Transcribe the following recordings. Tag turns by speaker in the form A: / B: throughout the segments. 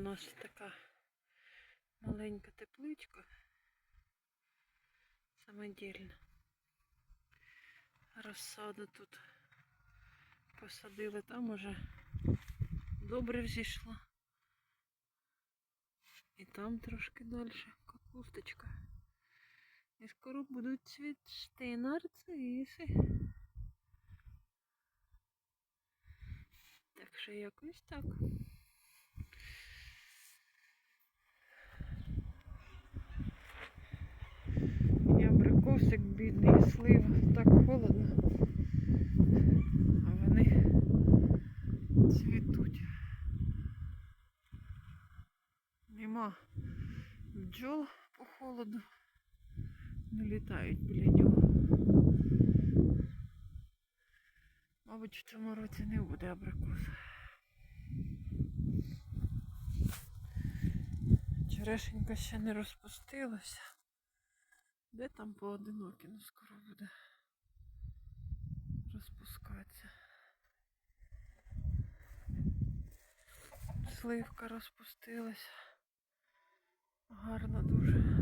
A: нас така маленька тепличка. Самодільна. Розсаду тут посадили, там уже добре взійшло. І там трошки далі капусточка. І скоро будуть цвісти нарциси. Так що якось так. І абрикосик бідний, і слива. Так холодно. А вони цвітуть. Нема бджол по холоду. Не літають біля нього. Мабуть, в цьому році не буде абрикос. Черешенька ще не розпустилася. Де там поодинокі, ну скоро буде розпускатися. Сливка розпустилася. Гарно дуже.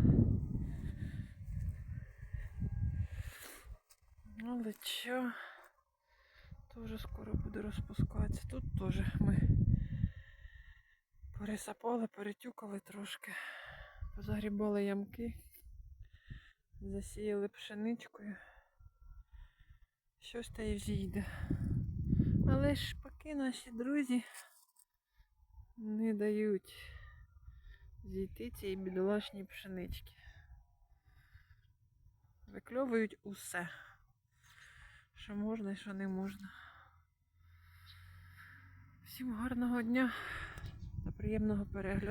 A: Але що? Тоже скоро буде розпускатися. Тут теж ми пересапали, перетюкали трошки, позагрібали ямки, засіяли пшеничкою. Щось та й взійде. Але ж поки наші друзі не дають зійти цієї бідолашній пшенички. Викльовують усе, що можна і що не можна. Всім гарного дня та приємного перегляду.